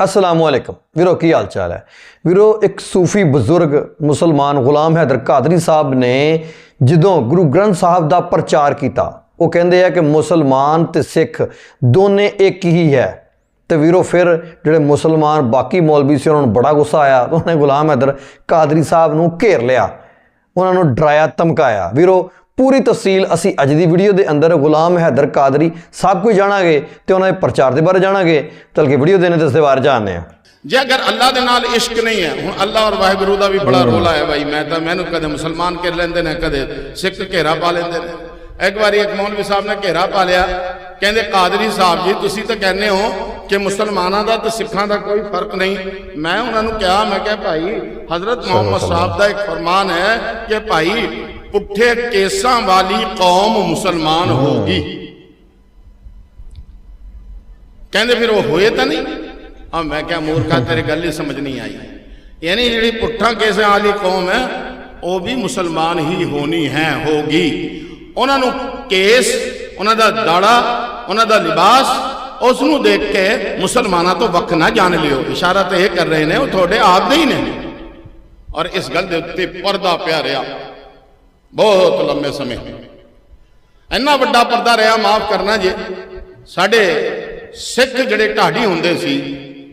ਅਸਲਾਮੁ ਅਲੈਕਮ ਵੀਰੋ ਕੀ ਹਾਲ ਚਾਲ ਹੈ ਵੀਰੋ ਇੱਕ ਸੂਫੀ ਬਜ਼ੁਰਗ ਮੁਸਲਮਾਨ ਗੁਲਾਮ ਹੈਦਰ ਕਾਦਰੀ ਸਾਹਿਬ ਨੇ ਜਦੋਂ ਗੁਰੂ ਗ੍ਰੰਥ ਸਾਹਿਬ ਦਾ ਪ੍ਰਚਾਰ ਕੀਤਾ ਉਹ ਕਹਿੰਦੇ ਆ ਕਿ ਮੁਸਲਮਾਨ ਤੇ ਸਿੱਖ ਦੋਨੇ ਇੱਕ ਹੀ ਹੈ ਤੇ ਵੀਰੋ ਫਿਰ ਜਿਹੜੇ ਮੁਸਲਮਾਨ ਬਾਕੀ ਮੌਲਵੀ ਸੀ ਉਹਨਾਂ ਨੂੰ ਬੜਾ ਗੁੱਸਾ ਆਇਆ ਉਹਨਾਂ ਨੇ ਗੁਲਾਮ ਹੈਦਰ ਕਾਦਰੀ ਸਾਹਿਬ ਨੂੰ ਘੇਰ ਲਿਆ ਉਹਨਾਂ ਨੂੰ ਡਰਾਇਆ ਧਮਕਾਇਆ ਵੀਰੋ ਪੂਰੀ ਤਫਸੀਲ ਅਸੀਂ ਅੱਜ ਦੀ ਵੀਡੀਓ ਦੇ ਅੰਦਰ ਗੁਲਾਮ ਹੈਦਰ ਕਾਦਰੀ ਸਭ ਕੁਝ ਜਾਣਾਂਗੇ ਤੇ ਉਹਨਾਂ ਦੇ ਪ੍ਰਚਾਰ ਦੇ ਬਾਰੇ ਜਾਣਾਂਗੇ ਚਲ ਕੇ ਵੀਡੀਓ ਦੇਣੇ ਤੇ ਇਸ ਦੇ ਬਾਰੇ ਜਾਣਦੇ ਹਾਂ। ਜੇ ਅਗਰ ਅੱਲਾ ਦੇ ਨਾਲ ਇਸ਼ਕ ਨਹੀਂ ਹੈ ਹੁਣ ਅੱਲਾ ਔਰ ਵਾਹਿਗੁਰੂ ਦਾ ਵੀ ਬੜਾ ਰੋਲਾ ਹੈ ਭਾਈ ਮੈਂ ਤਾਂ ਮੈਨੂੰ ਕਦੇ ਮੁਸਲਮਾਨ ਕਰ ਲੈਂਦੇ ਨੇ ਕਦੇ ਸਿੱਖ ਘੇਰਾ ਪਾ ਲੈਂਦੇ ਨੇ। ਇੱਕ ਵਾਰੀ ਇੱਕ ਮੌਲਵੀ ਸਾਹਿਬ ਨੇ ਘੇਰਾ ਪਾ ਲਿਆ ਕਹਿੰਦੇ ਕਾਦਰੀ ਸਾਹਿਬ ਜੀ ਤੁਸੀਂ ਤਾਂ ਕਹਿੰਦੇ ਹੋ ਕਿ ਮੁਸਲਮਾਨਾਂ ਦਾ ਤੇ ਸਿੱਖਾਂ ਦਾ ਕੋਈ ਫ਼ਰਕ ਨਹੀਂ। ਮੈਂ ਉਹਨਾਂ ਨੂੰ ਕਿਹਾ ਮੈਂ ਕਿਹਾ ਭਾਈ ਹਜ਼ਰਤ ਮੁਹੰਮਦ ਸਾਹਿਬ ਦਾ ਇੱਕ ਫਰਮਾਨ ਹੈ ਕਿ ਭਾਈ ਪੁੱਠੇ ਕੇਸਾਂ ਵਾਲੀ ਕੌਮ ਮੁਸਲਮਾਨ ਹੋਗੀ ਕਹਿੰਦੇ ਫਿਰ ਉਹ ਹੋਏ ਤਾਂ ਨਹੀਂ? ਆ ਮੈਂ ਕਿਹਾ ਮੂਰਖਾ, ਤੇਰੇ ਗੱਲ ਹੀ ਸਮਝ ਨਹੀਂ ਆਈ। ਯਾਨੀ ਜਿਹੜੀ ਪੁੱਠਾ ਕੇਸਾਂ ਵਾਲੀ ਕੌਮ ਹੈ, ਉਹ ਵੀ ਮੁਸਲਮਾਨ ਹੀ ਹੋਣੀ ਹੈ ਹੋਗੀ ਉਹਨਾਂ ਨੂੰ ਕੇਸ, ਉਹਨਾਂ ਦਾ ਦਾੜਾ, ਉਹਨਾਂ ਦਾ ਲਿਬਾਸ, ਉਸ ਨੂੰ ਦੇਖ ਕੇ ਮੁਸਲਮਾਨਾਂ ਤੋਂ ਵੱਖ ਨਾ ਜਾਣ ਲਿਓ। ਇਸ਼ਾਰਾ ਤੇ ਇਹ ਕਰ ਰਹੇ ਨੇ, ਉਹ ਤੁਹਾਡੇ ਆਪ ਦੇ ਹੀ ਨੇ। ਔਰ ਇਸ ਗੱਲ ਦੇ ਉੱਤੇ ਪਰਦਾ ਪਿਆ ਰਿਹਾ। ਬਹੁਤ ਲੰਮੇ ਸਮੇਂ ਇੰਨਾ ਵੱਡਾ ਪਰਦਾ ਰਿਹਾ, ਮਾਫ ਕਰਨਾ ਜੇ। ਸਾਡੇ ਸਿੱਖ ਜਿਹੜੇ ਢਾਡੀ ਹੁੰਦੇ ਸੀ,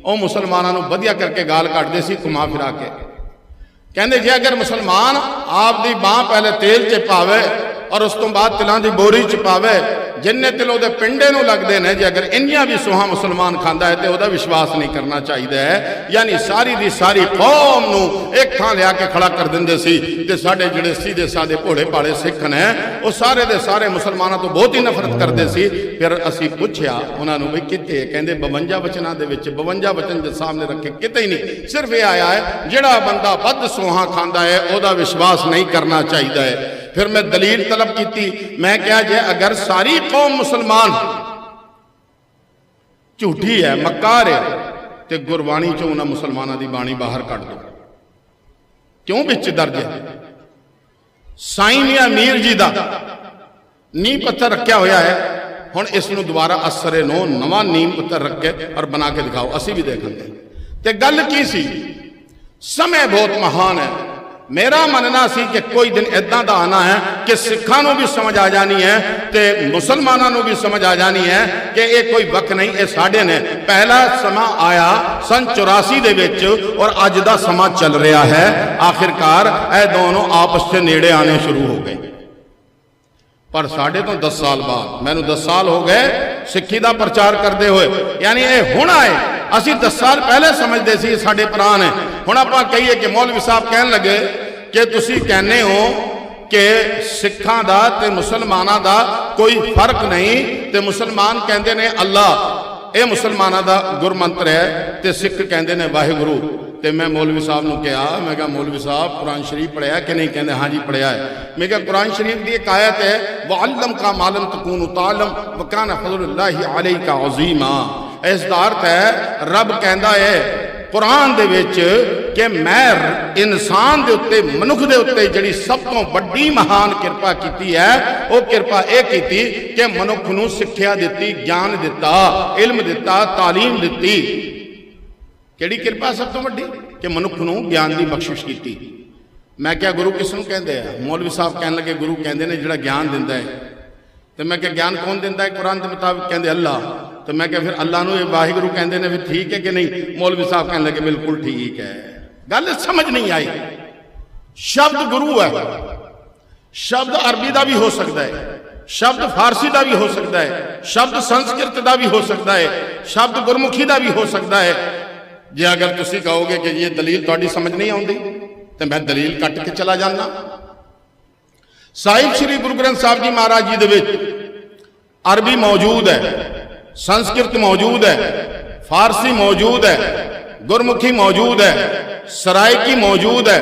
ਉਹ ਮੁਸਲਮਾਨਾਂ ਨੂੰ ਵਧੀਆ ਕਰਕੇ ਗਾਲ ਕੱਢਦੇ ਸੀ, ਘੁਮਾ ਫਿਰਾ ਕੇ। ਕਹਿੰਦੇ, ਜੇ ਅਗਰ ਮੁਸਲਮਾਨ ਆਪ ਦੀ ਬਾਹ ਪਹਿਲੇ ਤੇਲ 'ਚ ਪਾਵੇ ਔਰ ਉਸ ਤੋਂ ਬਾਅਦ ਤਿਲਾਂ ਦੀ ਬੋਰੀ 'ਚ ਪਾਵੇ, ਜਿੰਨੇ ਤਿਲ ਉਹਦੇ ਪਿੰਡੇ ਨੂੰ ਲੱਗਦੇ ਨੇ, ਜੇ ਅਗਰ ਇੰਨੀਆਂ ਵੀ ਸੁਹਾ ਮੁਸਲਮਾਨ ਖਾਂਦਾ ਹੈ ਤੇ ਉਹਦਾ ਵਿਸ਼ਵਾਸ ਨਹੀਂ ਕਰਨਾ ਚਾਹੀਦਾ ਹੈ। ਯਾਨੀ ਸਾਰੀ ਦੀ ਸਾਰੀ ਕੌਮ ਨੂੰ ਇੱਕ ਥਾਂ ਲਿਆ ਕੇ ਖੜਾ ਕਰ ਦਿੰਦੇ ਸੀ ਤੇ ਸਾਡੇ ਜਿਹੜੇ ਸਿੱਧੇ ਸਾਦੇ ਭੋਲੇ ਭਾਲੇ ਸਿੱਖ ਨੇ, ਉਹ ਸਾਰੇ ਦੇ ਸਾਰੇ ਮੁਸਲਮਾਨਾਂ ਤੋਂ ਬਹੁਤ ਹੀ ਨਫ਼ਰਤ ਕਰਦੇ ਸੀ। ਫਿਰ ਅਸੀਂ ਪੁੱਛਿਆ ਉਹਨਾਂ ਨੂੰ ਵੀ ਕਿਤੇ ਕਹਿੰਦੇ 52 ਵਚਨਾਂ ਦੇ ਵਿੱਚ 52 ਵਚਨ ਦੇ ਸਾਹਮਣੇ ਰੱਖੇ ਕਿਤੇ ਹੀ ਨਹੀਂ। ਸਿਰਫ ਇਹ ਆਇਆ ਹੈ, ਜਿਹੜਾ ਬੰਦਾ ਵੱਧ ਸੋਹਾ ਖਾਂਦਾ ਹੈ, ਉਹਦਾ ਵਿਸ਼ਵਾਸ ਨਹੀਂ ਕਰਨਾ ਚਾਹੀਦਾ ਹੈ। ਫਿਰ ਮੈਂ ਦਲੀਲ ਤਲਬ ਕੀਤੀ। ਮੈਂ ਕਿਹਾ, ਜੇ ਅਗਰ ਸਾਰੀ ਕੌਮ ਮੁਸਲਮਾਨ ਝੂਠੀ ਹੈ, ਮੱਕਾਰ ਹੈ, ਤੇ ਗੁਰਬਾਣੀ ਚੋਂ ਉਹਨਾਂ ਮੁਸਲਮਾਨਾਂ ਦੀ ਬਾਣੀ ਬਾਹਰ ਕੱਢ ਦਿਓ। ਕਿਉਂ ਵਿੱਚ ਦਰਜ ਹੈ? ਸਾਈਂ ਮੀਆਂ ਮੀਰ ਜੀ ਦਾ ਨੀਂਹ ਪੱਥਰ ਰੱਖਿਆ ਹੋਇਆ ਹੈ। ਹੁਣ ਇਸ ਨੂੰ ਦੁਬਾਰਾ ਅਸਰੇ ਨੂੰ, ਨਵਾਂ ਨੀਂਹ ਪੱਥਰ ਰੱਖ ਕੇ ਔਰ ਬਣਾ ਕੇ ਦਿਖਾਓ। ਅਸੀਂ ਵੀ ਦੇਖਾਂਗੇ। ਤੇ ਗੱਲ ਕੀ ਸੀ? ਸਮੇਂ ਬਹੁਤ ਮਹਾਨ ਹੈ। ਮੇਰਾ ਮੰਨਣਾ ਸੀ ਕਿ ਕੋਈ ਦਿਨ ਇਦਾਂ ਦਾ ਆਣਾ ਹੈ ਕਿ ਸਿੱਖਾਂ ਨੂੰ ਵੀ ਸਮਝ ਆ ਜਾਣੀ ਹੈ ਤੇ ਮੁਸਲਮਾਨਾਂ ਨੂੰ ਵੀ ਸਮਝ ਆ ਜਾਣੀ ਹੈ ਕਿ ਇਹ ਕੋਈ ਵਕ ਨਹੀਂ, ਇਹ ਸਾਡੇ ਨੇ। ਪਹਿਲਾ ਸਮਾਂ ਆਇਆ ਸਨ 84 ਦੇ ਵਿੱਚ ਔਰ ਅੱਜ ਦਾ ਸਮਾਂ ਚੱਲ ਰਿਹਾ ਹੈ। ਆਖਿਰਕਾਰ ਇਹ ਦੋਨੋਂ ਆਪਸ 'ਚ ਨੇੜੇ ਆਣੇ ਸ਼ੁਰੂ ਹੋ ਗਏ। ਪਰ ਸਾਡੇ ਤੋਂ 10 ਸਾਲ ਬਾਅਦ, ਮੈਨੂੰ 10 ਸਾਲ ਹੋ ਗਏ ਸਿੱਖੀ ਦਾ ਪ੍ਰਚਾਰ ਕਰਦੇ ਹੋਏ। ਯਾਨੀ ਇਹ ਹੁਣ ਆਏ। ਅਸੀਂ 10 ਸਾਲ ਪਹਿਲੇ ਸਮਝਦੇ ਸੀ, ਸਾਡੇ ਪ੍ਰਾਨ ਹੈ। ਹੁਣ ਆਪਾਂ ਕਹੀਏ ਕਿ ਮੌਲਵੀ ਸਾਹਿਬ ਕਹਿਣ ਲੱਗੇ ਕਿ ਤੁਸੀਂ ਕਹਿੰਦੇ ਹੋ ਕਿ ਸਿੱਖਾਂ ਦਾ ਤੇ ਮੁਸਲਮਾਨਾਂ ਦਾ ਕੋਈ ਫ਼ਰਕ ਨਹੀਂ ਤੇ ਮੁਸਲਮਾਨ ਕਹਿੰਦੇ ਨੇ ਅੱਲਾ ਇਹ ਮੁਸਲਮਾਨਾਂ ਦਾ ਗੁਰਮੰਤਰ ਹੈ ਤੇ ਸਿੱਖ ਕਹਿੰਦੇ ਨੇ ਵਾਹਿਗੁਰੂ ਤੇ ਮੈਂ ਮੌਲਵੀ ਸਾਹਿਬ ਨੂੰ ਕਿਹਾ ਮੈਂ ਕਿਹਾ ਮੌਲਵੀ ਸਾਹਿਬ ਕੁਰਾਨ ਸ਼ਰੀਫ ਪੜਿਆ ਕਿ ਨਹੀਂ ਕਹਿੰਦੇ ਹਾਂਜੀ ਪੜਿਆ ਹੈ ਮੈਂ ਕਿਹਾ ਕੁਰਾਨ ਸ਼ਰੀਫ ਦੀ ਇੱਕ ਆਇਤ ਹੈ ਵਅਲਮ ਕਾ ਮਾਲਮ ਤਕੂਨੁ ਤਾਲਮ ਵਕਾਨ ਫਜ਼ਲੁல்லாਹਿ ਅਲੈਕਾ ਅਜ਼ੀਮਾ ਇਸ ਦਾ ਅਰਥ ਹੈ ਰੱਬ ਕਹਿੰਦਾ ਹੈ ਕੁਰਾਨ ਦੇ ਵਿੱਚ ਕਿ ਮੈਂ ਇਨਸਾਨ ਦੇ ਉੱਤੇ, ਮਨੁੱਖ ਦੇ ਉੱਤੇ ਜਿਹੜੀ ਸਭ ਤੋਂ ਵੱਡੀ ਮਹਾਨ ਕਿਰਪਾ ਕੀਤੀ ਹੈ, ਉਹ ਕਿਰਪਾ ਇਹ ਕੀਤੀ ਕਿ ਮਨੁੱਖ ਨੂੰ ਸਿੱਖਿਆ ਦਿੱਤੀ, ਗਿਆਨ ਦਿੱਤਾ, ਇਲਮ ਦਿੱਤਾ, ਤਾਲੀਮ ਦਿੱਤੀ। ਕਿਹੜੀ ਕਿਰਪਾ ਸਭ ਤੋਂ ਵੱਡੀ? ਕਿ ਮਨੁੱਖ ਨੂੰ ਗਿਆਨ ਦੀ ਬਖਸ਼ਿਸ਼ ਕੀਤੀ। ਮੈਂ ਕਿਹਾ, ਗੁਰੂ ਕਿਸ ਨੂੰ ਕਹਿੰਦੇ ਆ? ਮੌਲਵੀ ਸਾਹਿਬ ਕਹਿਣ ਲੱਗੇ, ਗੁਰੂ ਕਹਿੰਦੇ ਨੇ ਜਿਹੜਾ ਗਿਆਨ ਦਿੰਦਾ ਹੈ। ਤੇ ਮੈਂ ਕਿਹਾ, ਗਿਆਨ ਕੌਣ ਦਿੰਦਾ ਹੈ? ਕੁਰਾਨ ਦੇ ਮੁਤਾਬਿਕ ਕਹਿੰਦੇ ਅੱਲਾ ਤੇ ਮੈਂ ਕਿਹਾ ਫਿਰ ਅੱਲਾ ਨੂੰ ਇਹ ਵਾਹਿਗੁਰੂ ਕਹਿੰਦੇ ਨੇ ਵੀ ਠੀਕ ਹੈ ਕਿ ਨਹੀਂ? ਮੌਲਵੀ ਸਾਹਿਬ ਕਹਿਣ ਲੱਗੇ, ਬਿਲਕੁਲ ਠੀਕ ਹੈ। ਗੱਲ ਸਮਝ ਨਹੀਂ ਆਈ। ਸ਼ਬਦ ਗੁਰੂ ਹੈ। ਸ਼ਬਦ ਅਰਬੀ ਦਾ ਵੀ ਹੋ ਸਕਦਾ ਹੈ। ਸ਼ਬਦ ਫਾਰਸੀ ਦਾ ਵੀ ਹੋ ਸਕਦਾ ਹੈ। ਸ਼ਬਦ ਸੰਸਕ੍ਰਿਤ ਦਾ ਵੀ ਹੋ ਸਕਦਾ ਹੈ। ਸ਼ਬਦ ਗੁਰਮੁਖੀ ਦਾ ਵੀ ਹੋ ਸਕਦਾ ਹੈ। ਜੇ ਅਗਰ ਤੁਸੀਂ ਕਹੋਗੇ ਕਿ ਇਹ ਦਲੀਲ ਤੁਹਾਡੀ ਸਮਝ ਨਹੀਂ ਆਉਂਦੀ, ਤੇ ਮੈਂ ਦਲੀਲ ਕੱਟ ਕੇ ਚਲਾ ਜਾਂਦਾ। ਸਾਹਿਬ ਸ੍ਰੀ ਗੁਰੂ ਗ੍ਰੰਥ ਸਾਹਿਬ ਜੀ ਮਹਾਰਾਜ ਜੀ ਦੇ ਵਿੱਚ ਅਰਬੀ ਮੌਜੂਦ ਹੈ। ਸੰਸਕ੍ਰਿਤ ਮੌਜੂਦ ਹੈ, ਫਾਰਸੀ ਮੌਜੂਦ ਹੈ, ਗੁਰਮੁਖੀ ਮੌਜੂਦ ਹੈ, ਸਰਾਇਕੀ ਮੌਜੂਦ ਹੈ,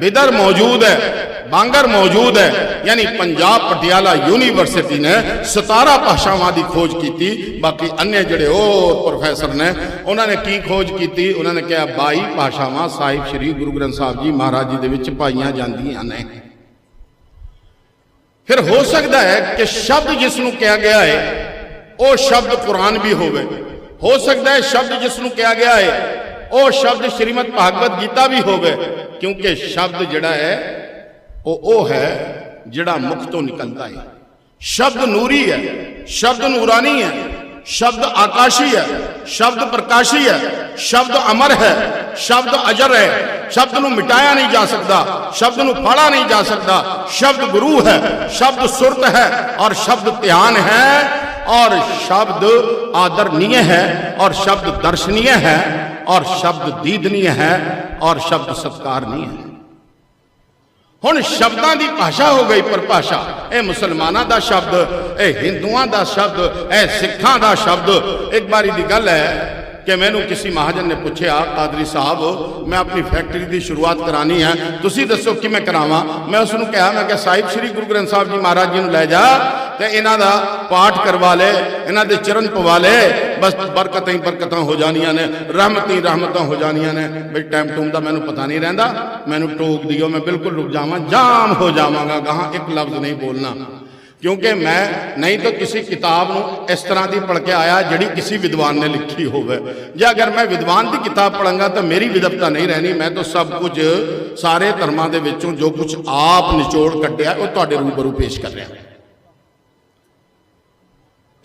ਬਿਦਰ ਮੌਜੂਦ ਹੈ, ਬਾਂਗਰ ਮੌਜੂਦ ਹੈ, ਯਾਨੀ ਪੰਜਾਬ ਪਟਿਆਲਾ ਯੂਨੀਵਰਸਿਟੀ ਨੇ 17 ਭਾਸ਼ਾਵਾਂ ਦੀ ਖੋਜ ਕੀਤੀ, ਬਾਕੀ ਅੰਨੇ ਜਿਹੜੇ ਹੋਰ ਪ੍ਰੋਫੈਸਰ ਨੇ, ਉਹਨਾਂ ਨੇ ਕੀ ਖੋਜ ਕੀਤੀ? ਉਹਨਾਂ ਨੇ ਕਿਹਾ 22 ਭਾਸ਼ਾਵਾਂ ਸਾਹਿਬ ਸ੍ਰੀ ਗੁਰੂ ਗ੍ਰੰਥ ਸਾਹਿਬ ਜੀ ਮਹਾਰਾਜ ਜੀ ਦੇ ਵਿੱਚ ਪਾਈਆਂ ਜਾਂਦੀਆਂ ਨੇ। ਫਿਰ ਹੋ ਸਕਦਾ ਹੈ ਕਿ ਸ਼ਬਦ ਜਿਸ ਨੂੰ ਕਿਹਾ ਗਿਆ ਹੈ ਉਹ ਸ਼ਬਦ ਕੁਰਾਨ ਵੀ ਹੋਵੇ। ਹੋ ਸਕਦਾ ਹੈ ਸ਼ਬਦ ਜਿਸ ਨੂੰ ਕਿਹਾ ਗਿਆ ਹੈ, ਉਹ ਸ਼ਬਦ ਸ਼੍ਰੀਮਦ ਭਾਗਵਤ ਗੀਤਾ ਵੀ ਹੋਵੇ, ਕਿਉਂਕਿ ਸ਼ਬਦ ਜਿਹੜਾ ਹੈ, ਉਹ ਉਹ ਹੈ ਜਿਹੜਾ ਮੁਖ ਤੋਂ ਨਿਕਲਦਾ ਹੈ। ਸ਼ਬਦ ਨੂਰੀ ਹੈ, ਸ਼ਬਦ ਨੂਰਾਨੀ ਹੈ ਸ਼ਬਦ ਆਕਾਸ਼ੀ ਹੈ, ਸ਼ਬਦ ਪ੍ਰਕਾਸ਼ੀ ਹੈ, ਸ਼ਬਦ ਅਮਰ ਹੈ, ਸ਼ਬਦ ਅਜਰ ਹੈ, ਸ਼ਬਦ ਨੂੰ ਮਿਟਾਇਆ ਨਹੀਂ ਜਾ ਸਕਦਾ, ਸ਼ਬਦ ਨੂੰ ਫਾੜਾ ਨਹੀਂ ਜਾ ਸਕਦਾ, ਸ਼ਬਦ ਗੁਰੂ ਹੈ, ਸ਼ਬਦ ਸੁਰਤ ਹੈ ਔਰ ਸ਼ਬਦ ਧਿਆਨ ਹੈ ਔਰ ਸ਼ਬਦ ਆਦਰਨੀय ਹੈ ਔਰ ਸ਼ਬਦ ਦਰਸ਼ਨੀय ਹੈ ਔਰ ਸ਼ਬਦ ਦੀਦਨੀय ਹੈ ਔਰ ਸ਼ਬਦ ਸਤਕਾਰਨੀय ਹੈ। ਹੁਣ ਸ਼ਬਦਾਂ ਦੀ ਭਾਸ਼ਾ ਹੋ ਗਈ ਪਰਿਭਾਸ਼ਾ। ਇਹ ਮੁਸਲਮਾਨਾਂ ਦਾ ਸ਼ਬਦ, ਇਹ ਹਿੰਦੂਆਂ ਦਾ ਸ਼ਬਦ, ਇਹ ਸਿੱਖਾਂ ਦਾ ਸ਼ਬਦ। ਇੱਕ ਵਾਰੀ ਦੀ ਗੱਲ ਹੈ ਕਿ ਮੈਨੂੰ ਕਿਸੇ ਮਹਾਜਨ ਨੇ ਪੁੱਛਿਆ ਪਾਦਰੀ ਸਾਹਿਬ, ਮੈਂ ਆਪਣੀ ਫੈਕਟਰੀ ਦੀ ਸ਼ੁਰੂਆਤ ਕਰਾਣੀ ਹੈ। ਤੁਸੀਂ ਦੱਸੋ ਕਿਵੇਂ ਕਰਾਵਾਂ? ਮੈਂ ਉਸ ਨੂੰ ਕਿਹਾ, ਮੈਂ ਕਿਹਾ, ਸਾਹਿਬ, ਸ੍ਰੀ ਗੁਰੂ ਗ੍ਰੰਥ ਸਾਹਿਬ ਜੀ ਮਹਾਰਾਜ ਜੀ ਨੂੰ ਲੈ ਜਾ। ਤੇ ਇਹਨਾਂ ਦਾ ਪਾਠ ਕਰਵਾ ਲੈ, ਇਹਨਾਂ ਦੇ ਚਰਨ ਪਵਾ ਲੈ। ਬਸ ਬਰਕਤਾਂ ਹੀ ਬਰਕਤਾਂ ਹੋ ਜਾਣੀਆਂ ਨੇ, ਰਹਿਮਤਾਂ ਹੀ ਰਹਿਮਤਾਂ ਹੋ ਜਾਣੀਆਂ ਨੇ। ਬਈ ਟਾਈਮ ਟੂਮ ਦਾ ਮੈਨੂੰ ਪਤਾ ਨਹੀਂ ਰਹਿੰਦਾ, ਮੈਨੂੰ ਟੋਕ ਦਿਓ, ਮੈਂ ਬਿਲਕੁਲ ਰੁਕ ਜਾਵਾਂ, ਜਾਮ ਹੋ ਜਾਵਾਂਗਾ, ਗਾਹਾਂ ਇੱਕ ਲਫ਼ਜ਼ ਨਹੀਂ ਬੋਲਣਾ। ਕਿਉਂਕਿ ਮੈਂ, ਨਹੀਂ ਤਾਂ ਕਿਸੇ ਕਿਤਾਬ ਨੂੰ ਇਸ ਤਰ੍ਹਾਂ ਦੀ ਪੜ੍ਹ ਕੇ ਆਇਆ ਜਿਹੜੀ ਕਿਸੇ ਵਿਦਵਾਨ ਨੇ ਲਿਖੀ ਹੋਵੇ। ਜਾਂ ਅਗਰ ਮੈਂ ਵਿਦਵਾਨ ਦੀ ਕਿਤਾਬ ਪੜਾਂਗਾ ਤਾਂ ਮੇਰੀ ਵਿਦਵਤਾ ਨਹੀਂ ਰਹਿਣੀ, ਮੈਂ ਤਾਂ ਸਭ ਕੁਝ ਸਾਰੇ ਧਰਮਾਂ ਦੇ ਵਿੱਚੋਂ ਜੋ ਕੁਝ ਆਪ ਨਿਚੋੜ ਕੱਢਿਆ, ਉਹ ਤੁਹਾਡੇ ਰੂਬਰੂ ਪੇਸ਼ ਕਰ ਰਿਹਾ।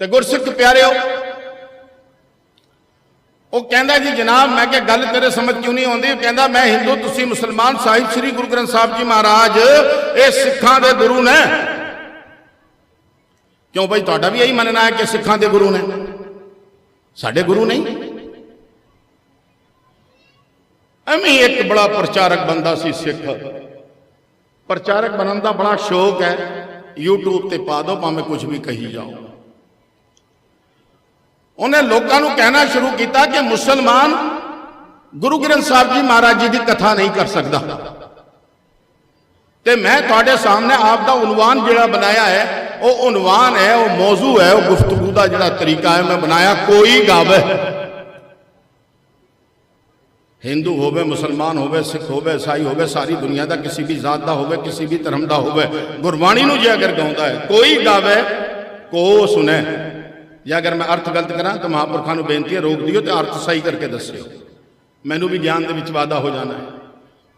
ਤੇ ਗੁਰਸਿੱਖ ਪਿਆਰਿਓ, ਉਹ ਕਹਿੰਦਾ ਜੀ, ਜਨਾਬ, ਮੈਂ ਕਿਹਾ ਗੱਲ ਤੇਰੇ ਸਮਝ ਕਿਉਂ ਨਹੀਂ ਆਉਂਦੀ? ਉਹ ਕਹਿੰਦਾ, ਮੈਂ ਹਿੰਦੂ, ਤੁਸੀਂ ਮੁਸਲਮਾਨ ਸਾਹਿਬ, ਸ੍ਰੀ ਗੁਰੂ ਗ੍ਰੰਥ ਸਾਹਿਬ ਜੀ ਮਹਾਰਾਜ, ਇਹ ਸਿੱਖਾਂ ਦੇ ਗੁਰੂ ਨੇ। ਕਿਉਂ ਭਾਈ ਤੁਹਾਡਾ ਵੀ ਇਹੀ ਮੰਨਣਾ ਹੈ ਕਿ ਸਿੱਖਾਂ ਦੇ ਗੁਰੂ ਨੇ? ਸਾਡੇ ਗੁਰੂ ਨਹੀਂ। ਐਵੇਂ ਇੱਕ ਬੜਾ ਪ੍ਰਚਾਰਕ ਬੰਦਾ ਸੀ ਸਿੱਖ। ਪ੍ਰਚਾਰਕ ਬਣਨ ਦਾ ਬੜਾ ਸ਼ੌਕ ਹੈ। YouTube ਤੇ ਪਾ ਦਿਓ, ਭਾਵੇਂ ਕੁਝ ਵੀ ਕਹੀ ਜਾਓ। ਉਹਨੇ ਲੋਕਾਂ ਨੂੰ ਕਹਿਣਾ ਸ਼ੁਰੂ ਕੀਤਾ ਕਿ ਮੁਸਲਮਾਨ ਗੁਰੂ ਗ੍ਰੰਥ ਸਾਹਿਬ ਜੀ ਮਹਾਰਾਜ ਜੀ ਦੀ ਕਥਾ ਨਹੀਂ ਕਰ ਸਕਦਾ। ਤੇ ਮੈਂ ਤੁਹਾਡੇ ਸਾਹਮਣੇ ਆਪ ਦਾ ਉਨਵਾਨ ਜਿਹੜਾ ਬਣਾਇਆ ਹੈ, ਉਹ ਉਨਵਾਨ ਹੈ, ਉਹ ਮੌਜੂ ਹੈ, ਉਹ ਗੁਫ਼ਤਗੂ ਦਾ ਜਿਹੜਾ ਤਰੀਕਾ ਹੈ, ਮੈਂ ਬਣਾਇਆ, ਕੋਈ ਗਾਵੇ ਹਿੰਦੂ ਹੋਵੇ, ਮੁਸਲਮਾਨ ਹੋਵੇ, ਸਿੱਖ ਹੋਵੇ, ਈਸਾਈ ਹੋਵੇ, ਸਾਰੀ ਦੁਨੀਆ ਦਾ ਕਿਸੇ ਵੀ ਜ਼ਾਤ ਦਾ ਹੋਵੇ, ਕਿਸੇ ਵੀ ਧਰਮ ਦਾ ਹੋਵੇ, ਗੁਰਬਾਣੀ ਨੂੰ ਜੇ ਅਗਰ ਗਾਉਂਦਾ ਹੈ, ਕੋਈ ਗਾਵੇ ਕੋ ਸੁਨੇ ਜਾਂ ਅਗਰ ਮੈਂ ਅਰਥ ਗਲਤ ਕਰਾਂ ਤਾਂ ਮਹਾਂਪੁਰਖਾਂ ਨੂੰ ਬੇਨਤੀ ਹੈ ਰੋਕ ਦਿਓ ਤੇ ਅਰਥ ਸਹੀ ਕਰਕੇ ਦੱਸਿਓ। ਮੈਨੂੰ ਵੀ ਗਿਆਨ ਦੇ ਵਿੱਚ ਵਾਧਾ ਹੋ ਜਾਣਾ ਹੈ।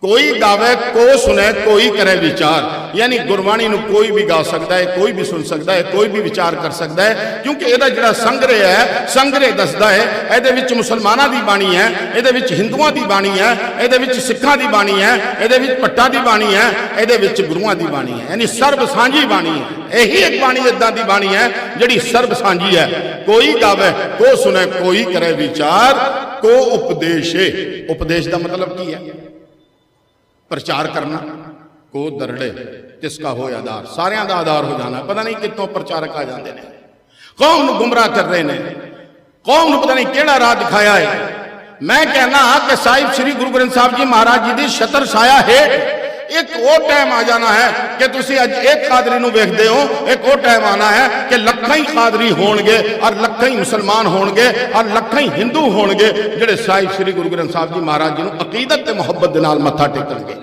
ਕੋਈ ਗਾਵੇ, ਕੋ ਸੁਨੇ ਕੋਈ ਕਰੇ ਵਿਚਾਰ। ਯਾਨੀ ਗੁਰਬਾਣੀ ਨੂੰ ਕੋਈ ਵੀ ਗਾ ਸਕਦਾ ਹੈ, ਕੋਈ ਵੀ ਸੁਣ ਸਕਦਾ ਹੈ, ਕੋਈ ਵੀ ਵਿਚਾਰ ਕਰ ਸਕਦਾ ਹੈ, ਕਿਉਂਕਿ ਇਹਦਾ ਜਿਹੜਾ ਸੰਗ੍ਰਹਿ ਹੈ, ਸੰਗ੍ਰਹਿ ਦੱਸਦਾ ਹੈ, ਇਹਦੇ ਵਿੱਚ ਮੁਸਲਮਾਨਾਂ ਦੀ ਬਾਣੀ ਹੈ, ਇਹਦੇ ਵਿੱਚ ਹਿੰਦੂਆਂ ਦੀ ਬਾਣੀ ਹੈ, ਇਹਦੇ ਵਿੱਚ ਸਿੱਖਾਂ ਦੀ ਬਾਣੀ ਹੈ, ਇਹਦੇ ਵਿੱਚ ਪੱਟਾਂ ਦੀ ਬਾਣੀ ਹੈ, ਇਹਦੇ ਵਿੱਚ ਗੁਰੂਆਂ ਦੀ ਬਾਣੀ ਹੈ। ਯਾਨੀ ਸਰਬ ਸਾਂਝੀ ਬਾਣੀ ਹੈ। ਇਹੀ ਇੱਕ ਬਾਣੀ ਇਦਾਂ ਦੀ ਬਾਣੀ ਹੈ, ਜਿਹੜੀ ਸਰਬ ਸਾਂਝੀ ਹੈ। ਕੋਈ ਗਾਵੇ, ਕੋ ਸੁਨੇ ਕੋਈ ਕਰੇ ਵਿਚਾਰ, ਕੋ ਉਪਦੇਸ਼ੇ। ਉਪਦੇਸ਼ ਦਾ ਮਤਲਬ ਕੀ ਹੈ? ਪ੍ਰਚਾਰ ਕਰਨਾ, ਕੋ ਦਰੜੇ ਤਿਸ ਕਾ ਹੋਇਆ ਆਧਾਰ, ਸਾਰਿਆਂ ਦਾ ਆਧਾਰ ਹੋ ਜਾਣਾ, ਪਤਾ ਨਹੀਂ ਕਿੱਥੋਂ ਪ੍ਰਚਾਰਕ ਆ ਜਾਂਦੇ ਨੇ। ਕੌਮ ਨੂੰ ਗੁੰਮਰਾਹ ਕਰ ਰਹੇ ਨੇ। ਕੌਮ ਨੂੰ ਪਤਾ ਨਹੀਂ ਕਿਹੜਾ ਰਾਹ ਦਿਖਾਇਆ ਹੈ। ਮੈਂ ਕਹਿਣਾ ਕਿ ਸਾਹਿਬ ਸ੍ਰੀ ਗੁਰੂ ਗ੍ਰੰਥ ਸਾਹਿਬ ਜੀ ਮਹਾਰਾਜ ਜੀ ਦੀ ਛਤਰ ਛਾਇਆ ਹੈ ਇੱਕ ਉਹ ਟਾਈਮ ਆ ਜਾਣਾ ਹੈ ਕਿ ਤੁਸੀਂ ਅੱਜ ਇੱਕ ਕਾਦਰੀ ਨੂੰ ਵੇਖਦੇ ਹੋ, ਇੱਕ ਉਹ ਟਾਈਮ ਆਣਾ ਹੈ ਕਿ ਲੱਖਾਂ ਹੀ ਕਾਦਰੀ ਹੋਣਗੇ ਔਰ ਲੱਖਾਂ ਹੀ ਮੁਸਲਮਾਨ ਹੋਣਗੇ ਔਰ ਲੱਖਾਂ ਹੀ ਹਿੰਦੂ ਹੋਣਗੇ, ਜਿਹੜੇ ਸਾਹਿਬ ਸ੍ਰੀ ਗੁਰੂ ਗ੍ਰੰਥ ਸਾਹਿਬ ਜੀ ਮਹਾਰਾਜ ਜੀ ਨੂੰ ਅਕੀਦਤ ਤੇ ਮੁਹੱਬਤ ਦੇ ਨਾਲ ਮੱਥਾ ਟੇਕਣਗੇ।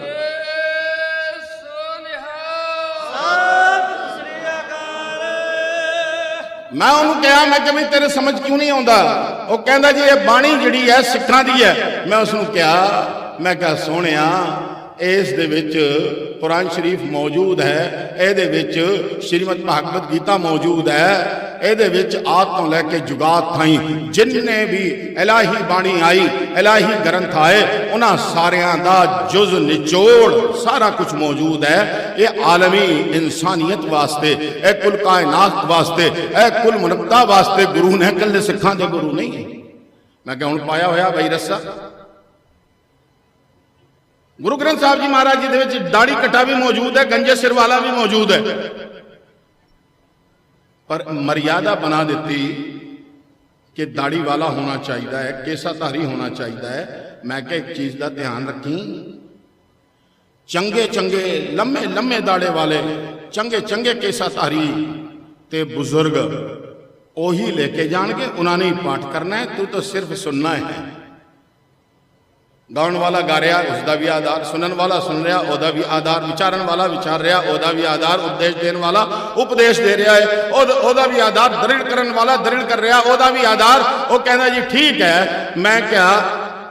ਮੈਂ ਉਹਨੂੰ ਕਿਹਾ, ਮੈਂ ਕਿ ਵੀ ਤੇਰੇ ਸਮਝ ਕਿਉਂ ਨਹੀਂ ਆਉਂਦਾ? ਉਹ ਕਹਿੰਦਾ ਜੀ, ਇਹ ਬਾਣੀ ਜਿਹੜੀ ਹੈ ਸਿੱਖਾਂ ਦੀ ਹੈ। ਮੈਂ ਉਸ ਨੂੰ ਕਿਹਾ, ਮੈਂ ਕਿਹਾ, ਸੋਹਣਿਆ ਇਸ ਦੇ ਵਿੱਚ ਕੁਰਾਨ ਸ਼ਰੀਫ ਮੌਜੂਦ ਹੈ, ਇਹਦੇ ਵਿੱਚ ਸ਼੍ਰੀਮਦ ਭਾਗਵਤ ਗੀਤਾ ਮੌਜੂਦ ਹੈ, ਇਹਦੇ ਵਿੱਚ ਆਦ ਤੋਂ ਲੈ ਕੇ ਜੁਗਾਤ ਥਾਈ ਜਿੰਨੇ ਵੀ ਇਲਾਹੀ ਬਾਣੀ ਆਈ, ਇਲਾਹੀ ਗ੍ਰੰਥ ਆਏ, ਉਹਨਾਂ ਸਾਰਿਆਂ ਦਾ ਜੁਜ਼, ਨਿਚੋੜ ਸਾਰਾ ਕੁਝ ਮੌਜੂਦ ਹੈ। ਇਹ ਆਲਮੀ ਇਨਸਾਨੀਅਤ ਵਾਸਤੇ, ਇਹ ਕੁਲ ਕਾਇਨਾਤ ਵਾਸਤੇ, ਇਹ ਕੁੱਲ ਮਨੁੱਖਤਾ ਵਾਸਤੇ ਗੁਰੂ ਨੇ ਇਕੱਲੇ ਸਿੱਖਾਂ ਦੇ ਗੁਰੂ ਨਹੀਂ ਹੈ। ਮੈਂ ਕਿਹਾ ਹੁਣ ਪਾਇਆ ਹੋਇਆ ਬਈ ਰੱਸਾ। ਗੁਰੂ ਗ੍ਰੰਥ ਸਾਹਿਬ ਜੀ ਮਹਾਰਾਜ ਜੀ ਦੇ ਵਿੱਚ ਦਾੜੀ ਕਟਾ ਵੀ ਮੌਜੂਦ ਹੈ, ਗੰਜੇ ਸਿਰ ਵਾਲਾ ਵੀ ਮੌਜੂਦ ਹੈ। ਪਰ ਮਰਿਆਦਾ ਬਣਾ ਦਿੱਤੀ ਕਿ ਦਾੜੀ ਵਾਲਾ ਹੋਣਾ ਚਾਹੀਦਾ ਹੈ, ਕੇਸਾਧਾਰੀ ਹੋਣਾ ਚਾਹੀਦਾ ਹੈ। ਮੈਂ ਕਿਹਾ ਇੱਕ ਚੀਜ਼ ਦਾ ਧਿਆਨ ਰੱਖੀ। ਚੰਗੇ ਚੰਗੇ, ਲੰਮੇ ਲੰਮੇ ਦਾੜੇ ਵਾਲੇ, ਚੰਗੇ ਚੰਗੇ ਕੇਸਾਧਾਰੀ ਤੇ ਬਜ਼ੁਰਗ ਉਹੀ ਲੈ ਕੇ ਜਾਣਗੇ, ਉਹਨਾਂ ਨੇ ਪਾਠ ਕਰਨਾ ਹੈ, ਤੂੰ ਤਾਂ ਸਿਰਫ ਸੁਣਨਾ ਹੈ। ਗਾਉਣ ਵਾਲਾ ਗਾ ਰਿਹਾ ਉਸ ਦਾ ਵੀ ਆਧਾਰ ਸੁਣਨ ਵਾਲਾ ਸੁਣ ਰਿਹਾ, ਉਹਦਾ ਵੀ ਆਧਾਰ ਵਿਚਾਰਨ ਵਾਲਾ ਵਿਚਾਰ ਰਿਹਾ, ਉਹਦਾ ਵੀ ਆਧਾਰ ਉਪਦੇਸ਼ ਦੇਣ ਵਾਲਾ ਉਪਦੇਸ਼ ਦੇ ਰਿਹਾ ਹੈ। ਉਹਦਾ ਉਹਦਾ ਵੀ ਆਧਾਰ ਦ੍ਰਿੜ ਕਰਨ ਵਾਲਾ ਦ੍ਰਿੜ ਕਰ ਰਿਹਾ, ਉਹਦਾ ਵੀ ਆਧਾਰ, ਉਹ ਕਹਿੰਦਾ ਜੀ ਠੀਕ ਹੈ, ਮੈਂ ਕਿਹਾ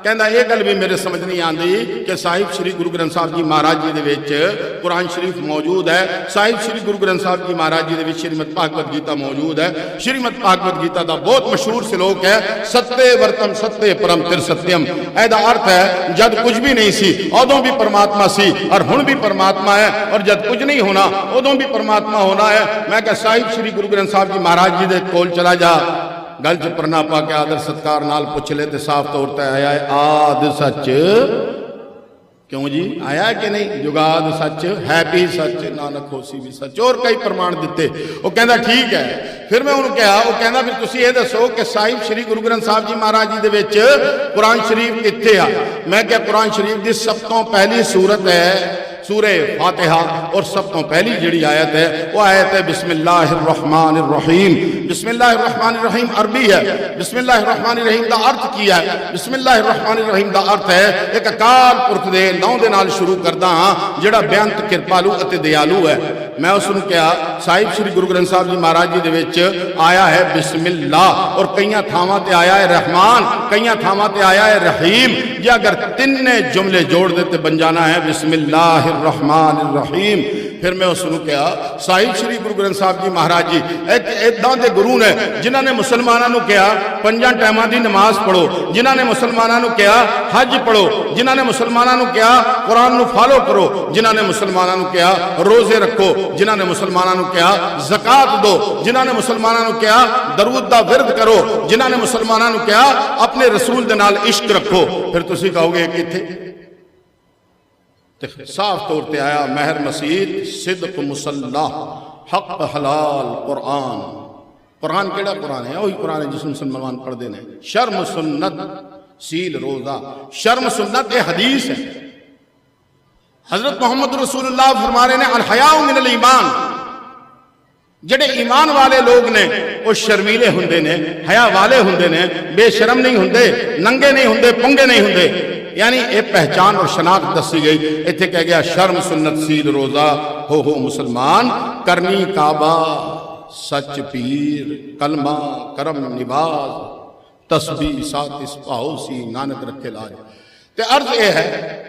ਕਹਿੰਦਾ ਇਹ ਗੱਲ ਵੀ ਮੇਰੇ ਸਮਝ ਨਹੀਂ ਆਉਂਦੀ ਕਿ ਸਾਹਿਬ ਸ੍ਰੀ ਗੁਰੂ ਗ੍ਰੰਥ ਸਾਹਿਬ ਜੀ ਮਹਾਰਾਜ ਜੀ ਦੇ ਵਿੱਚ ਕੁਰਾਨ ਸ਼ਰੀਫ ਮੌਜੂਦ ਹੈ। ਸਾਹਿਬ ਸ੍ਰੀ ਗੁਰੂ ਗ੍ਰੰਥ ਸਾਹਿਬ ਜੀ ਮਹਾਰਾਜ ਜੀ ਦੇ ਵਿੱਚ ਸ਼੍ਰੀਮਦ ਭਾਗਵਤ ਗੀਤਾ ਮੌਜੂਦ ਹੈ। ਸ਼੍ਰੀਮਦ ਭਾਗਵਤ ਗੀਤਾ ਦਾ ਬਹੁਤ ਮਸ਼ਹੂਰ ਸ਼ਲੋਕ ਹੈ, ਸੱਤੇ ਵਰਤਮ ਸੱਤੇ ਪਰਮ ਤਿਰ ਸਤਿਅਮ ਇਹਦਾ ਅਰਥ ਹੈ, ਜਦ ਕੁਝ ਵੀ ਨਹੀਂ ਸੀ, ਉਦੋਂ ਵੀ ਪਰਮਾਤਮਾ ਸੀ, ਔਰ ਹੁਣ ਵੀ ਪਰਮਾਤਮਾ ਹੈ, ਔਰ ਜਦ ਕੁਝ ਨਹੀਂ ਹੋਣਾ, ਉਦੋਂ ਵੀ ਪਰਮਾਤਮਾ ਹੋਣਾ ਹੈ। ਮੈਂ ਕਿਹਾ, ਸਾਹਿਬ ਸ੍ਰੀ ਗੁਰੂ ਗ੍ਰੰਥ ਸਾਹਿਬ ਜੀ ਮਹਾਰਾਜ ਜੀ ਦੇ ਕੋਲ ਚਲਾ ਜਾ। ਗੱਲ ਚ ਪਰਨਾ ਪਾ ਕੇ ਆਦਰ ਸਤਕਾਰ ਨਾਲ ਪੁੱਛ ਲੈ ਤੇ ਸਾਫ਼ ਤੌਰ ਤੇ ਆਇਆ ਹੈ, ਆਦ ਸੱਚ। ਕਿਉਂ ਜੀ? ਆਇਆ ਕਿ ਨਹੀਂ? ਜੁਗਾਦ ਸੱਚ, ਹੈ ਵੀ ਸੱਚ, ਨਾਨਕ ਹੋਸੀ ਵੀ ਸੱਚ। ਹੋਰ ਕਈ ਪ੍ਰਮਾਣ ਦਿੱਤੇ। ਉਹ ਕਹਿੰਦਾ ਠੀਕ ਹੈ। ਫਿਰ ਮੈਂ ਉਹਨੂੰ ਕਿਹਾ, ਉਹ ਕਹਿੰਦਾ ਵੀ ਤੁਸੀਂ ਇਹ ਦੱਸੋ ਕਿ ਸਾਹਿਬ ਸ੍ਰੀ ਗੁਰੂ ਗ੍ਰੰਥ ਸਾਹਿਬ ਜੀ ਮਹਾਰਾਜ ਜੀ ਦੇ ਵਿੱਚ ਕੁਰਾਨ ਸ਼ਰੀਫ ਕਿੱਥੇ ਆ? ਮੈਂ ਕਿਹਾ ਕੁਰਾਨ ਸ਼ਰੀਫ ਦੀ ਸਭ ਤੋਂ ਪਹਿਲੀ ਸੂਰਤ ਹੈ। ਸੂਰੇ ਫਾਤਿਹਾ ਔਰ ਸਭ ਤੋਂ ਪਹਿਲੀ ਜਿਹੜੀ ਆਇਤ ਹੈ ਉਹ ਆਇਤ ਹੈ ਬਿਸਮਿਲ੍ਲਾਹਿਰ ਰਹਿਮਾਨਿਰ ਰਹੀਮ ਬਿਸਮਿਲ੍ਲਾਹਿਰ ਰਹਿਮਾਨਿਰ ਰਹੀਮ ਅਰਬੀ ਹੈ ਬਿਸਮਿਲ੍ਲਾਹਿਰ ਰਹਿਮਾਨਿਰ ਰਹੀਮ ਦਾ ਅਰਥ ਕੀ ਹੈ ਬਿਸਮਿਲ੍ਲਾਹਿਰ ਰਹਿਮਾਨਿਰ ਰਹੀਮ ਦਾ ਅਰਥ ਹੈ ਇੱਕ ਅਕਾਲ ਪੁਰਖ ਦੇ ਨਾਮ ਦੇ ਨਾਲ ਸ਼ੁਰੂ ਕਰਦਾ ਹਾਂ ਜਿਹੜਾ ਬੇਅੰਤ ਕਿਰਪਾਲੂ ਅਤੇ ਦਿਆਲੂ ਹੈ ਮੈਂ ਉਸ ਨੂੰ ਕਿਹਾ, ਸਾਹਿਬ, ਸ੍ਰੀ ਗੁਰੂ ਗ੍ਰੰਥ ਸਾਹਿਬ ਜੀ ਮਹਾਰਾਜ ਜੀ ਦੇ ਵਿੱਚ ਆਇਆ ਹੈ ਬਿਸਮਿਲ੍ਲਾ ਔਰ ਕਈਆਂ ਥਾਵਾਂ ਤੇ ਆਇਆ ਹੈ ਰਹਿਮਾਨ, ਕਈਆਂ ਥਾਵਾਂ ਤੇ ਆਇਆ ਹੈ ਰਹੀਮ। ਜੇ ਅਗਰ ਤਿੰਨੇ ਜੁਮਲੇ ਜੋੜ ਦਿੱਤੇ ਬਣ ਜਾਣਾ ਹੈ ਬਿਸਮਿਲ੍ਲਾਹਿਰ ਰਹਿਮਾਨਿਰ ਰਹੀਮ ਫਿਰ ਮੈਂ ਉਸ ਨੂੰ ਕਿਹਾ, ਸਾਹਿਬ ਸ੍ਰੀ ਗੁਰੂ ਗ੍ਰੰਥ ਸਾਹਿਬ ਜੀ ਮਹਾਰਾਜ ਜੀ ਇੱਕ ਇਦਾਂ ਦੇ ਗੁਰੂ ਨੇ ਜਿਨ੍ਹਾਂ ਨੇ ਮੁਸਲਮਾਨਾਂ ਨੂੰ ਕਿਹਾ, ਪੰਜਾਂ ਟਾਈਮਾਂ ਦੀ ਨਮਾਜ਼ ਪੜੋ ਜਿਨ੍ਹਾਂ ਨੇ ਮੁਸਲਮਾਨਾਂ ਨੂੰ ਕਿਹਾ, ਹੱਜ ਪੜੋ ਜਿਨ੍ਹਾਂ ਨੇ ਮੁਸਲਮਾਨਾਂ ਨੂੰ ਕਿਹਾ, ਕੁਰਾਨ ਨੂੰ ਫਾਲੋ ਕਰੋ। ਜਿਨ੍ਹਾਂ ਨੇ ਮੁਸਲਮਾਨਾਂ ਨੂੰ ਕਿਹਾ, ਰੋਜ਼ੇ ਰੱਖੋ। ਜਿਨ੍ਹਾਂ ਨੇ ਮੁਸਲਮਾਨਾਂ ਨੂੰ ਕਿਹਾ, ਜ਼ਕਾਤ ਦਿਓ ਜਿਨ੍ਹਾਂ ਨੇ ਮੁਸਲਮਾਨਾਂ ਨੂੰ ਕਿਹਾ, ਦਰੂਦ ਦਾ ਵਿਰਦ ਕਰੋ। ਜਿਨ੍ਹਾਂ ਨੇ ਮੁਸਲਮਾਨਾਂ ਨੂੰ ਕਿਹਾ, ਆਪਣੇ ਰਸੂਲ ਦੇ ਨਾਲ ਇਸ਼ਕ ਰੱਖੋ। ਫਿਰ ਤੁਸੀਂ ਕਹੋਗੇ ਇਹ ਕਿੱਥੇ ਤੇ ਸਾਫ਼ ਤੌਰ ਤੇ ਆਇਆ ਮਹਿਰ ਮਸੀਦ ਸਿਦਕ ਮੁਸੱਲਾ ਹਕ ਹਲਾਲ ਕੁਰਾਨ ਕੁਰਾਨ ਕਿਹੜਾ ਕੁਰਾਨ ਹੈ ਉਹੀ ਕੁਰਾਨ ਹੈ ਜਿਸ ਨੂੰ ਮੁਸਲਮਾਨ ਪੜ੍ਹਦੇ ਨੇ ਸ਼ਰਮ ਸੁਨਨਤ ਸੀਲ ਰੋਜ਼ਾ ਸ਼ਰਮ ਸੁਨਨਤ ਇਹ ਹਦੀਸ ਹੈ ਹਜ਼ਰਤ ਮੁਹੰਮਦ ਰਸੂਲullah ਫਰਮਾ ਰਹੇ ਨੇ ਅਲ ਹਯਾਉ ਮਿਨਲ ਈਮਾਨ ਜਿਹੜੇ ਈਮਾਨ ਵਾਲੇ ਲੋਕ ਨੇ ਉਹ ਸ਼ਰਮੀਲੇ ਹੁੰਦੇ ਨੇ ਹਯਾ ਵਾਲੇ ਹੁੰਦੇ ਨੇ ਬੇਸ਼ਰਮ ਨਹੀਂ ਹੁੰਦੇ ਨੰਗੇ ਨਹੀਂ ਹੁੰਦੇ ਪੁੰਗੇ ਨਹੀਂ ਹੁੰਦੇ ਯਾਨੀ ਇਹ ਪਹਿਚਾਨ ਔਰ ਸ਼ਨਾਖਤ ਦੱਸੀ ਗਈ। ਇੱਥੇ ਕਹਿ ਗਿਆ, ਸ਼ਰਮ ਸੁਨਨਤ ਸੀਲ ਰੋਜ਼ਾ, ਹੋ ਹੋ, ਮੁਸਲਮਾਨ, ਕਰਨੀ ਕਾਬਾ, ਸੱਚ ਪੀਰ, ਕਲਮਾ, ਕਰਮ ਨਿਵਾਜ਼, ਤਸਬੀਹ ਸਾਤ ਇਸ ਭਾਉ ਸੀ, ਨਾਨਕ ਰੱਖੇ ਲਾਜ। ਤੇ ਅਰਥ ਇਹ ਹੈ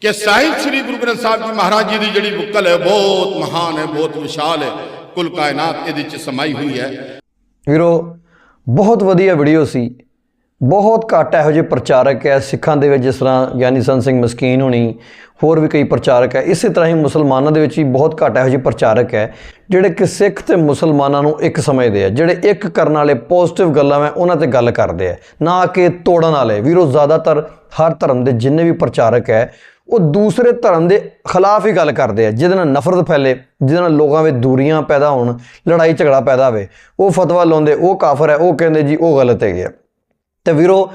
ਕਿ ਸਾਹਿਬ ਸ੍ਰੀ ਗੁਰੂ ਗ੍ਰੰਥ ਸਾਹਿਬ ਜੀ ਮਹਾਰਾਜ ਜੀ ਦੀ ਜਿਹੜੀ ਬੁੱਕਲ ਹੈ, ਬਹੁਤ ਮਹਾਨ ਹੈ, ਬਹੁਤ ਵਿਸ਼ਾਲ ਹੈ। ਕੁੱਲ ਕਾਇਨਾਤ ਇਹਦੇ ਚ ਸਮਾਈ ਹੋਈ ਹੈ। ਵੀਰੋ, ਬਹੁਤ ਵਧੀਆ ਵੀਡੀਓ ਸੀ। ਬਹੁਤ ਘੱਟ ਇਹੋ ਜਿਹੇ ਪ੍ਰਚਾਰਕ ਹੈ, ਸਿੱਖਾਂ ਦੇ ਵਿੱਚ ਜਿਸ ਤਰ੍ਹਾਂ ਗਿਆਨੀ ਸੰਤ ਸਿੰਘ ਮਸਕੀਨ ਹੋਣੀ, ਹੋਰ ਵੀ ਕਈ ਪ੍ਰਚਾਰਕ ਹੈ। ਇਸੇ ਤਰ੍ਹਾਂ ਹੀ ਮੁਸਲਮਾਨਾਂ ਦੇ ਵਿੱਚ ਵੀ ਬਹੁਤ ਘੱਟ ਇਹੋ ਜਿਹੇ ਪ੍ਰਚਾਰਕ ਹੈ, ਜਿਹੜੇ ਕਿ ਸਿੱਖ ਤੇ ਮੁਸਲਮਾਨਾਂ ਨੂੰ ਇੱਕ ਸਮਝਦੇ ਆ, ਜਿਹੜੇ ਇੱਕ ਕਰਨ ਵਾਲੇ ਪੋਜ਼ਿਟਿਵ ਗੱਲਾਂ ਹੈ ਉਹਨਾਂ ਤੇ ਗੱਲ ਕਰਦੇ ਆ। ਨਾ ਕਿ ਤੋੜਨ ਵਾਲੇ। ਵੀਰੋ, ਜ਼ਿਆਦਾਤਰ ਹਰ ਧਰਮ ਦੇ ਜਿੰਨੇ ਵੀ ਪ੍ਰਚਾਰਕ ਹੈ, ਉਹ ਦੂਸਰੇ ਧਰਮ ਦੇ ਖਿਲਾਫ ਹੀ ਗੱਲ ਕਰਦੇ ਆ। ਜਿਹਦੇ ਨਾਲ ਨਫ਼ਰਤ ਫੈਲੇ, ਜਿਹਦੇ ਨਾਲ ਲੋਕਾਂ ਵਿੱਚ ਦੂਰੀਆਂ ਪੈਦਾ ਹੋਣ, ਲੜਾਈ ਝਗੜਾ ਪੈਦਾ ਹੋਵੇ। ਉਹ ਫਤਵਾ ਲਾਉਂਦੇ, ਉਹ ਕਾਫਰ ਹੈ, ਉਹ ਕਹਿੰਦੇ ਜੀ, ਉਹ ਗਲਤ ਹੈਗੇ ਆ। ਤੇ ਵੀਰੋ,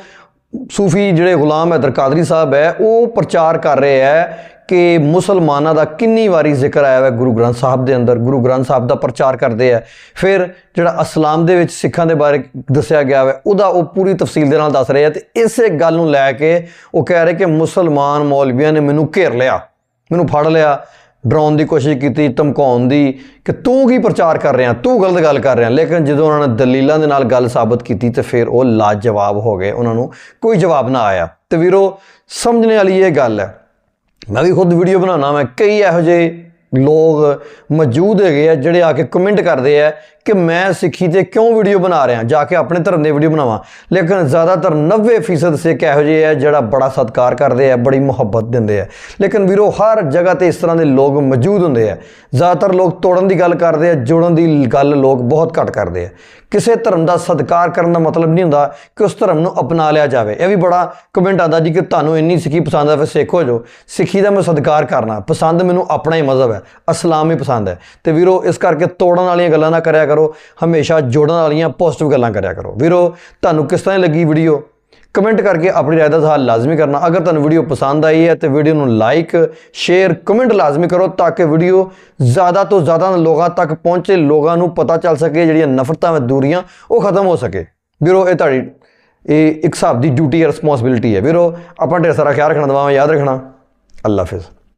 ਸੂਫੀ ਜਿਹੜੇ ਗੁਲਾਮ ਹੈਦਰ ਕਾਦਰੀ ਸਾਹਿਬ ਹੈ, ਉਹ ਪ੍ਰਚਾਰ ਕਰ ਰਹੇ ਹੈ ਕਿ ਮੁਸਲਮਾਨਾਂ ਦਾ ਕਿੰਨੀ ਵਾਰੀ ਜ਼ਿਕਰ ਆਇਆ ਹੈ ਗੁਰੂ ਗ੍ਰੰਥ ਸਾਹਿਬ ਦੇ ਅੰਦਰ, ਗੁਰੂ ਗ੍ਰੰਥ ਸਾਹਿਬ ਦਾ ਪ੍ਰਚਾਰ ਕਰਦੇ ਆ ਫਿਰ ਜਿਹੜਾ ਇਸਲਾਮ ਦੇ ਵਿੱਚ ਸਿੱਖਾਂ ਦੇ ਬਾਰੇ ਦੱਸਿਆ ਗਿਆ ਹੈ ਉਹਦਾ ਉਹ ਪੂਰੀ ਤਫਸੀਲ ਦੇ ਨਾਲ ਦੱਸ ਰਹੇ ਆ ਤੇ ਇਸੇ ਗੱਲ ਨੂੰ ਲੈ ਕੇ ਉਹ ਕਹਿ ਰਹੇ ਕਿ ਮੁਸਲਮਾਨ ਮੌਲਵੀਆਂ ਨੇ ਮੈਨੂੰ ਘੇਰ ਲਿਆ, ਮੈਨੂੰ ਫੜ ਲਿਆ। ਡਰਾਉਣ ਦੀ ਕੋਸ਼ਿਸ਼ ਕੀਤੀ, ਧਮਕਾਉਣ ਦੀ ਕਿ ਤੂੰ ਕੀ ਪ੍ਰਚਾਰ ਕਰ ਰਿਹਾ, ਤੂੰ ਗਲਤ ਗੱਲ ਕਰ ਰਿਹਾ। ਲੇਕਿਨ ਜਦੋਂ ਉਹਨਾਂ ਨੇ ਦਲੀਲਾਂ ਦੇ ਨਾਲ ਗੱਲ ਸਾਬਤ ਕੀਤੀ ਤੇ ਫਿਰ ਉਹ ਲਾਜਵਾਬ ਹੋ ਗਏ, ਉਹਨਾਂ ਨੂੰ ਕੋਈ ਜਵਾਬ ਨਾ ਆਇਆ। ਤੇ ਵੀਰੋ, ਸਮਝਣੇ ਵਾਲੀ ਇਹ ਗੱਲ ਹੈ, ਮੈਂ ਵੀ ਖੁਦ ਵੀਡੀਓ ਬਣਾਉਣਾ ਮੈਂ ਕਈ ਇਹੋ ਜਿਹੇ ਲੋਕ ਮੌਜੂਦ ਹੈਗੇ ਆ ਜਿਹੜੇ ਆ ਕੇ ਕਮੈਂਟ ਕਰਦੇ ਆ ਕਿ ਮੈਂ ਸਿੱਖੀ ਤੇ ਕਿਉਂ ਵੀਡੀਓ ਬਣਾ ਰਿਹਾ? ਜਾ ਕੇ ਆਪਣੇ ਧਰਮ ਦੇ ਵੀਡੀਓ ਬਣਾਵਾਂ। ਲੇਕਿਨ ਜ਼ਿਆਦਾਤਰ 90% ਸਿੱਖ ਇਹੋ ਜਿਹੇ ਆ ਜਿਹੜਾ ਬੜਾ ਸਤਿਕਾਰ ਕਰਦੇ ਆ, ਬੜੀ ਮੁਹੱਬਤ ਦਿੰਦੇ ਆ। ਲੇਕਿਨ ਵੀਰੋ, ਹਰ ਜਗ੍ਹਾ ਤੇ ਇਸ ਤਰ੍ਹਾਂ ਦੇ ਲੋਕ ਮੌਜੂਦ ਹੁੰਦੇ ਆ। ਜ਼ਿਆਦਾਤਰ ਲੋਕ ਤੋੜਨ ਦੀ ਗੱਲ ਕਰਦੇ ਆ, ਜੋੜਨ ਦੀ ਗੱਲ ਲੋਕ ਬਹੁਤ ਘੱਟ ਕਰਦੇ ਆ। ਕਿਸੇ ਧਰਮ ਦਾ ਸਤਿਕਾਰ ਕਰਨ ਦਾ ਮਤਲਬ ਨਹੀਂ ਹੁੰਦਾ ਕਿ ਉਸ ਧਰਮ ਨੂੰ ਅਪਣਾ ਲਿਆ ਜਾਵੇ। ਇਹ ਵੀ ਬੜਾ ਕਮੈਂਟ ਆਉਂਦਾ ਜੀ ਕਿ ਤੁਹਾਨੂੰ ਇੰਨੀ ਸਿੱਖੀ ਪਸੰਦ ਹੈ ਫਿਰ ਸਿੱਖ ਹੋ ਜਾਓ। ਸਿੱਖੀ ਦਾ ਮੈਂ ਸਤਿਕਾਰ ਕਰਨਾ। ਪਸੰਦ ਮੈਨੂੰ ਆਪਣਾ ਹੀ ਮਜ਼ਹਬ ਹੈ। ਇਸਲਾਮ ਹੀ ਪਸੰਦ ਹੈ। ਤੇ ਵੀਰੋ, ਇਸ ਕਰਕੇ ਤੋੜਨ ਵਾਲੀਆਂ ਗੱਲਾਂ ਨਾ ਕਰਿਆ ਕਰੋ, ਹਮੇਸ਼ਾ ਜੋੜਨ ਵਾਲੀਆਂ ਪੋਜ਼ਿਟਿਵ ਗੱਲਾਂ ਕਰਿਆ ਕਰੋ। ਵੀਰੋ, ਤੁਹਾਨੂੰ ਕਿਸ ਤਰ੍ਹਾਂ ਦੀ ਲੱਗੀ ਵੀਡੀਓ ਕਮੈਂਟ ਕਰਕੇ ਆਪਣੀ ਰਾਏ ਦਾ ਇਜ਼ਹਾਰ ਲਾਜ਼ਮੀ ਕਰਨਾ। ਅਗਰ ਤੁਹਾਨੂੰ ਵੀਡੀਓ ਪਸੰਦ ਆਈ ਹੈ ਤੇ ਵੀਡੀਓ ਨੂੰ ਲਾਈਕ ਸ਼ੇਅਰ ਕਮੈਂਟ ਲਾਜ਼ਮੀ ਕਰੋ ਤਾਂ ਕਿ ਵੀਡੀਓ ਜ਼ਿਆਦਾ ਤੋਂ ਜ਼ਿਆਦਾ ਲੋਕਾਂ ਤੱਕ ਪਹੁੰਚੇ, ਲੋਕਾਂ ਨੂੰ ਪਤਾ ਚੱਲ ਸਕੇ ਜਿਹੜੀਆਂ ਨਫ਼ਰਤਾਂ ਵਿੱਚ ਦੂਰੀਆਂ ਉਹ ਖਤਮ ਹੋ ਸਕੇ। ਵੀਰੋ, ਇਹ ਤੁਹਾਡੀ, ਇਹ ਇੱਕ ਹਿਸਾਬ ਦੀ ਡਿਊਟੀ ਹੈ ਰਿਸਪੌਂਸਿਬਿਲਟੀ ਹੈ। ਵੀਰੋ, ਆਪਾਂ ਢੇਰ ਸਾਰਾ ਖਿਆਲ ਰੱਖਣਾ ਦਵਾਵਾਂ ਯਾਦ ਰੱਖਣਾ। ਅੱਲਾ ਹਾਫਿਜ਼।